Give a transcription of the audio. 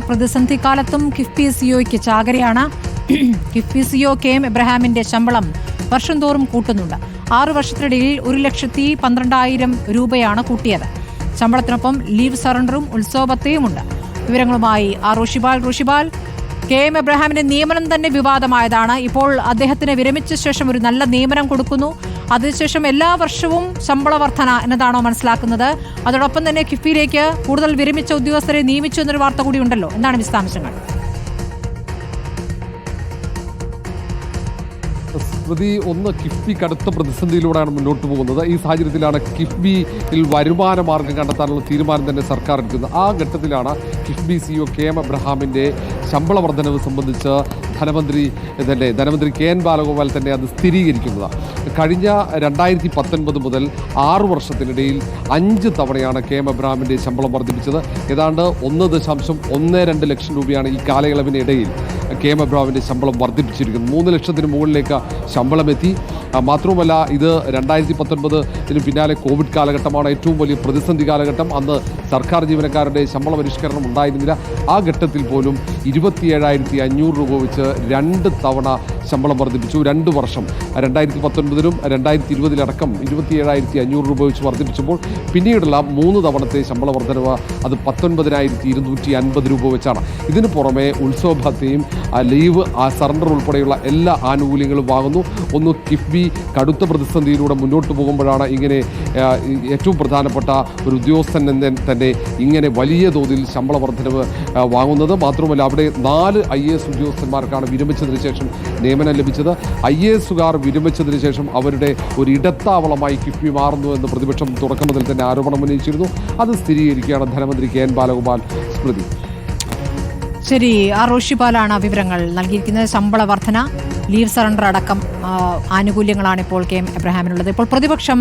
പ്രതിസന്ധി കാലത്തും കിഫ്ബി സിഒയ്ക്ക് ചാകരയാണ്. കിഫ്ബി സിഒ കെ എം എബ്രഹാമിന്റെ ശമ്പളം വർഷം തോറും കൂട്ടുന്നുണ്ട്. ആറ് വർഷത്തിനിടയിൽ ഒരു ലക്ഷത്തി പന്ത്രണ്ടായിരം രൂപയാണ് കൂട്ടിയത്. ശമ്പളത്തിനൊപ്പം ലീവ് സറണ്ടറും ഉത്സവത്തെയുമുണ്ട് വിവരങ്ങളുമായി R Rishipal Rishipal K M എബ്രഹാമിന്റെ നിയമനം തന്നെ വിവാദമായതാണ്. ഇപ്പോൾ അദ്ദേഹത്തിന് വിരമിച്ച ശേഷം ഒരു നല്ല നിയമനം കൊടുക്കുന്നു. അതിനുശേഷം എല്ലാ വർഷവും ശമ്പള വർധന എന്നതാണോ മനസ്സിലാക്കുന്നത്. അതോടൊപ്പം തന്നെ കിഫ്ബിയിലേക്ക് കൂടുതൽ വിരമിച്ച ഉദ്യോഗസ്ഥരെ നിയമിച്ചു എന്നൊരു വാർത്ത കൂടി ഉണ്ടല്ലോ എന്താണ് വിശദാംശങ്ങൾ? സ്മൃതി ഒന്ന് കിഫ്ബി കടുത്ത പ്രതിസന്ധിയിലൂടെയാണ് മുന്നോട്ട് പോകുന്നത്. ഈ സാഹചര്യത്തിലാണ് കിഫ്ബിയിൽ വരുമാന മാർഗം കണ്ടെത്താനുള്ള തീരുമാനം തന്നെ സർക്കാർ എടുക്കുന്നത്. ആ ഘട്ടത്തിലാണ് കിഫ്ബി സിഇഒ കെ എം എബ്രഹാമിന്റെ ശമ്പള വർധനവ് സംബന്ധിച്ച് ധനമന്ത്രി തന്നെ ധനമന്ത്രി കെ എൻ ബാലഗോപാൽ തന്നെ അത് സ്ഥിരീകരിക്കുന്നതാണ് കഴിഞ്ഞ രണ്ടായിരത്തി പത്തൊൻപത് മുതൽ ആറു വർഷത്തിനിടയിൽ അഞ്ച് തവണയാണ് കെ എം എബ്രഹാമിന്റെ ശമ്പളം വർദ്ധിപ്പിച്ചത്. ഏതാണ്ട് ഒന്ന് ദശാംശം ഒന്ന് രണ്ട് ലക്ഷം രൂപയാണ് ഈ കാലയളവിനിടയിൽ കെ എം എബ്രഹാമിന്റെ ശമ്പളം വർദ്ധിപ്പിച്ചിരിക്കുന്നത്. മൂന്ന് ലക്ഷത്തിന് മുകളിലേക്ക് ശമ്പളം എത്തി മാത്രവുമല്ല ഇത് രണ്ടായിരത്തി പത്തൊൻപതിന് പിന്നാലെ കോവിഡ് കാലഘട്ടമാണ് ഏറ്റവും വലിയ പ്രതിസന്ധി കാലഘട്ടം. അന്ന് സർക്കാർ ജീവനക്കാരുടെ ശമ്പള പരിഷ്കരണം ഉണ്ടായിരുന്നില്ല. ആ ഘട്ടത്തിൽ പോലും ഇരുപത്തിയേഴായിരത്തി അഞ്ഞൂറ് രൂപ വെച്ച് രണ്ട് തവണ ശമ്പളം വർദ്ധിപ്പിച്ചു. രണ്ട് വർഷം. രണ്ടായിരത്തി പത്തൊൻപതിലും രണ്ടായിരത്തി ഇരുപതിലടക്കം ഇരുപത്തിയേഴായിരത്തി അഞ്ഞൂറ് രൂപ വെച്ച് വർദ്ധിപ്പിച്ചപ്പോൾ പിന്നീടുള്ള മൂന്ന് തവണത്തെ ശമ്പള വർധനവ് അത് പത്തൊൻപതിനായിരത്തി ഇരുന്നൂറ്റി അൻപത് രൂപ വെച്ചാണ്. ഇതിന് പുറമെ ഉത്സവഭത്തയും ലീവ് ആ സറണ്ടർ ഉൾപ്പെടെയുള്ള എല്ലാ ആനുകൂല്യങ്ങളും വാങ്ങുന്നു. ഒന്ന് കിഫ്ബി കടുത്ത പ്രതിസന്ധിയിലൂടെ മുന്നോട്ട് പോകുമ്പോഴാണ് ഇങ്ങനെ ഏറ്റവും പ്രധാനപ്പെട്ട ഒരു ഉദ്യോഗസ്ഥൻ എന്ന തന്നെ ഇങ്ങനെ വലിയ തോതിൽ ശമ്പള വർധനവ് വാങ്ങുന്നത്. മാത്രമല്ല അവിടെ നാല് ഐ എ എസ് ഉദ്യോഗസ്ഥന്മാർക്കാണ് വിരമിച്ചതിന് ശേഷം നിയമനം ലഭിച്ചത്. ഐ എ എസുകാർ വിരമിച്ചതിന് ശേഷം അവരുടെ ഒരു ഇടത്താവളമായി കിഫ്ബി മാറുന്നു എന്ന് പ്രതിപക്ഷം തുടക്കം മുതൽ തന്നെ ആരോപണം ഉന്നയിച്ചിരുന്നു. അത് സ്ഥിരീകരിക്കുകയാണ് ധനമന്ത്രി കെ എൻ ബാലഗോപാൽ സ്മൃതി. ശരി ആർ ഋഷിപാലാണ് വിവരങ്ങൾ നൽകിയിരിക്കുന്നത്. ശമ്പള വർധന ലീവ് സറണ്ടർ അടക്കം ആനുകൂല്യങ്ങളാണ് ഇപ്പോൾ കെ എം എബ്രഹാമിനുള്ളത് ഇപ്പോൾ പ്രതിപക്ഷം